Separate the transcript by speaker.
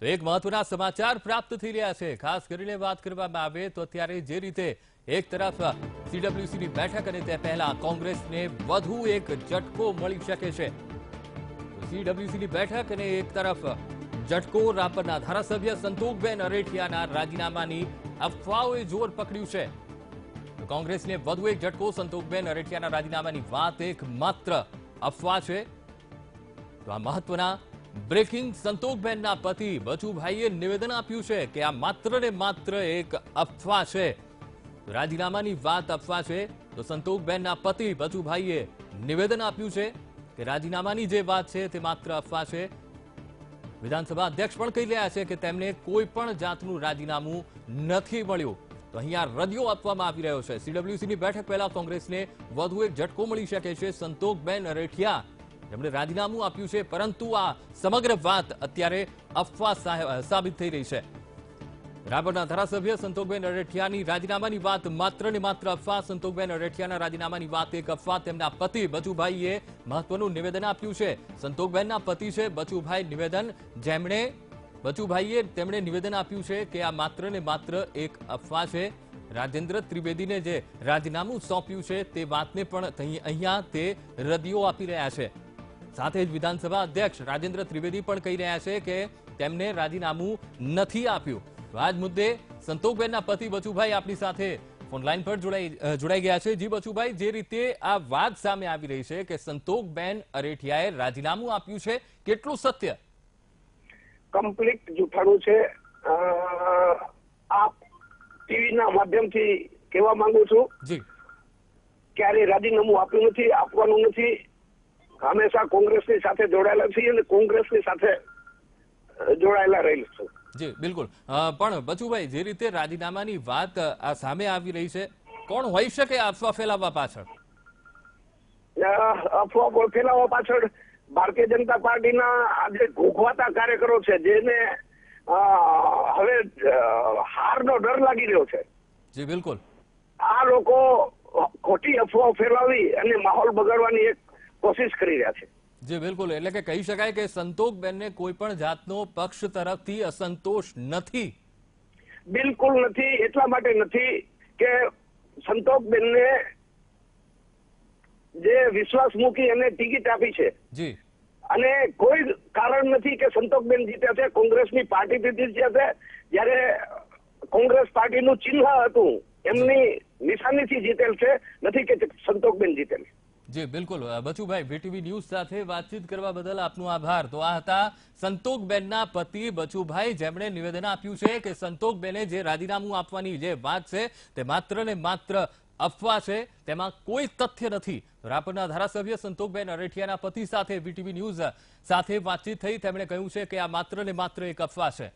Speaker 1: તો એક મહત્વના સમાચાર પ્રાપ્ત થઈ રહ્યા છે. ખાસ કરીને વાત કરવામાં આવે તો અત્યારે જે રીતે એક તરફ સીડબ્લ્યુસીની બેઠક અને તે પહેલા કોંગ્રેસને વધુ એક ઝટકો મળી શકે છે. સીડબ્લ્યુસીની બેઠક અને એક તરફ ઝટકો રાપરના ધારાસભ્ય સંતોકબેન અરેઠિયાના રાજીનામાની અફવાઓએ જોર પકડ્યું છે. કોંગ્રેસને વધુ એક ઝટકો સંતોકબેન અરેઠિયાના રાજીનામાની વાત એક માત્ર અફવા છે. તો આ મહત્વના બ્રેકિંગ સંતોષબેનના પતિ બચુભાઈએ નિવેદન આપ્યું છે કે આ માત્ર ને માત્ર એક અફવા છે. રાજીનામાની વાત અફવા છે, તો સંતોષબેનના પતિ બચુભાઈએ નિવેદન આપ્યું છે કે રાજીનામાની જે વાત છે તે માત્ર અફવા છે. વિધાનસભા અધ્યક્ષ પણ કહી રહ્યા છે કે તેમને કોઈ પણ જાતનું રાજીનામું નથી મળ્યું. તો અહીંયા રદિયો આપવામાં આવી રહ્યો છે. સીડબ્લ્યુસીની બેઠક પહેલા કોંગ્રેસને વધુ એક ઝટકો મળી શકે છે. સંતોષબેન અરેઠિયા જેમણે રાજીનામું આપ્યું છે, પરંતુ આ સમગ્ર વાત અત્યારે અફવા સાબિત થઈ રહી છે. રાબરના ધારાસભ્ય સંતોકબેન અરેઠિયાની રાજીનામાની વાત માત્ર ને માત્ર અફવા. સંતોકબેન અરેઠિયાના રાજીનામાની વાત એક અફવા. તેમના પતિ બચુભાઈએ મહત્વનું નિવેદન આપ્યું છે. સંતોકબેનના પતિ છે બચુભાઈ નિવેદન. જેમણે બચુભાઈએ તેમણે નિવેદન આપ્યું છે કે આ માત્ર ને માત્ર એક અફવા છે. રાજેન્દ્ર ત્રિવેદીને જે રાજીનામું સોંપ્યું છે તે વાતને પણ અહીં- અહીંયા તે રદિયો આપી રહ્યા છે. સાથે જ વિધાનસભા અધ્યક્ષ રાજેન્દ્ર ત્રિવેદી પણ કહી રહ્યા છે કે તેમને રાજીનામું નથી આપ્યું. આ જ મુદ્દે સંતોકબેનના પતિ બચુભાઈ આપણી સાથે ફોનલાઈન પર જોડાઈ જોડાઈ ગયા છે. જી બચુભાઈ જે રીતે આ વાત સામે આવી રહી છે કે સંતોકબેન અરેઠિયાએ રાજીનામું આપ્યું છે કેટલું સત્ય?
Speaker 2: કમ્પ્લીટ જૂઠાણું છે. આપ ટીવીના માધ્યમથી કહેવા માંગુ છું.
Speaker 1: જી.
Speaker 2: ક્યારે રાજીનામું આપ્યું નથી આપવાનું નથી. હંમેશા કોંગ્રેસની સાથે જોડાયેલા છીએ અને કોંગ્રેસની સાથે જોડાયેલા રહેલું છું.
Speaker 1: જી બિલકુલ. પણ બચુભાઈ જે રીતે રાજીનામાની વાત આ સામે આવી રહી છે કોણ હોઈ શકે અફવા ફેલાવવા પાછળ?
Speaker 2: અફવા બોલ ફેલાવવા પાછળ ભારતીય જનતા પાર્ટીના આજે ઘોઘવાતા કાર્યકરો છે જેને હવે હારનો ડર લાગી રહ્યો છે.
Speaker 1: જી બિલકુલ.
Speaker 2: આ લોકો ખોટી અફવાઓ ફેલાવી અને માહોલ બગાડવાની એક કોશિશ કરી રહ્યા છે.
Speaker 1: જી બિલકુલ. એટલે કે કહી શકાય કે સંતોષબેનને કોઈ પણ જાતનો પક્ષ તરફથી અસંતોષ નથી.
Speaker 2: બિલકુલ નથી. એટલા માટે નથી કે સંતોષબેનને જે વિશ્વાસ મૂકી એને ટિકિટ આપી છે.
Speaker 1: જી.
Speaker 2: અને કોઈ કારણ નથી કે સંતોકબેન જીત્યા છે. કોંગ્રેસની પાર્ટીથી જીત્યા છે. જ્યારે કોંગ્રેસ પાર્ટીનું ચિહ્ન હતું એમની નિશાનીથી જીતેલ છે. નથી કે સંતોકબેન જીતેલ
Speaker 1: જી, બિલકુલ. બચુભાઈ વીટીવી ન્યૂઝ સાથે વાતચીત કરવા બદલ આપનો આભાર. તો આ હતા સંતોકબેનના પતિ બચુભાઈ. જેમણે નિવેદન આપ્યું છે કે સંતોકબેને જે રાજીનામું આપવાની જે વાત છે તે માત્ર ને માત્ર અફવા છે. તેમાં કોઈ તથ્ય નથી. રાપરના ધારાસભ્ય સંતોકબેન અરેઠિયાના પતિ સાથે વીટીવી ન્યૂઝ સાથે વાતચીત થઈ. તેમણે કહ્યું છે કે આ માત્ર ને માત્ર એક અફવા છે.